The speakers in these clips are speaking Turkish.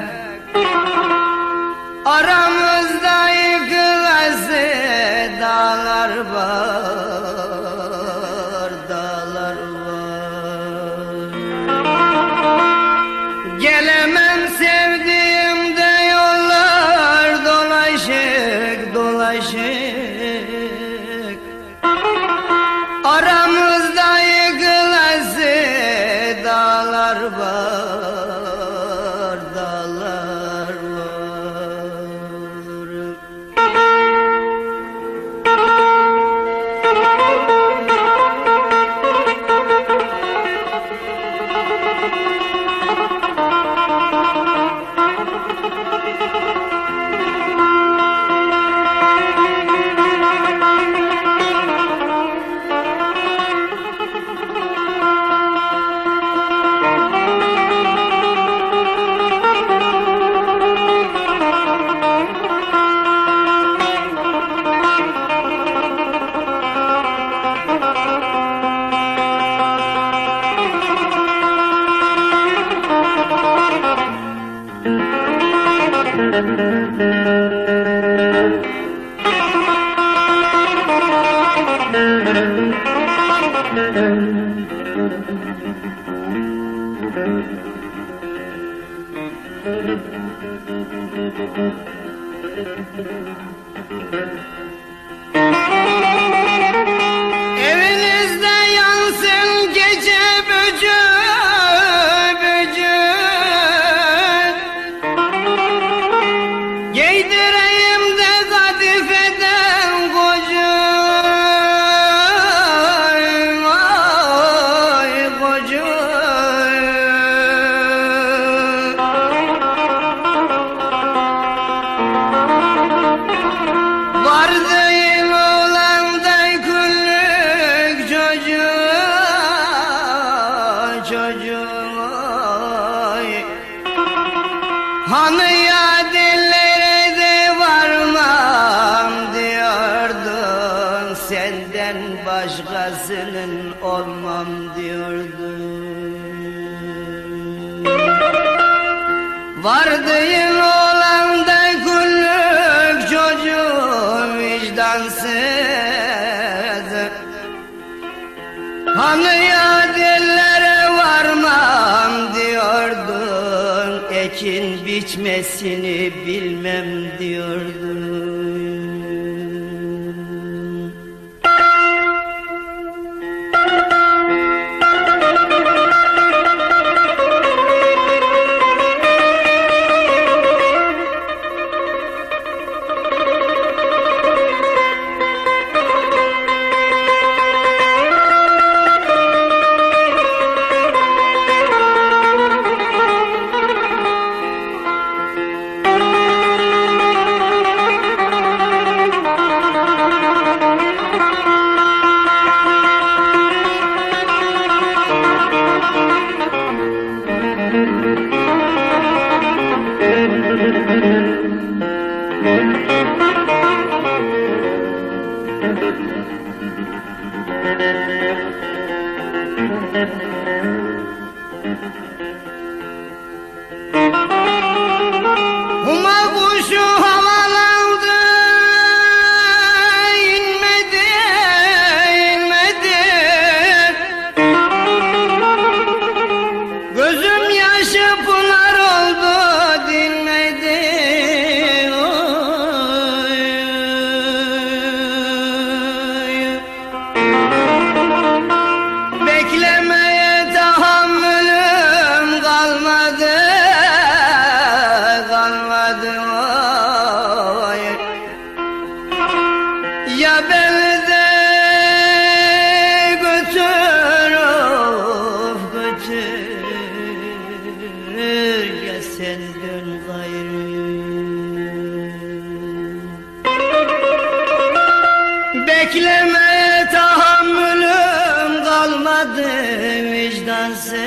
dolaşık Evinizde çocuğa Hani ya dillere de varmam diyordun Senden başkasının olmam diyordun. Vardığın oğlanda küllük çocuğum vicdansız. Hani ya Ekin biçmesini bilmem diyordun Bekleme tahammülüm kalmadı vicdansızım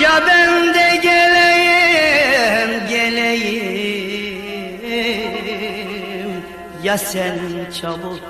Ya ben de geleyim geleyim. Ya sen çabuk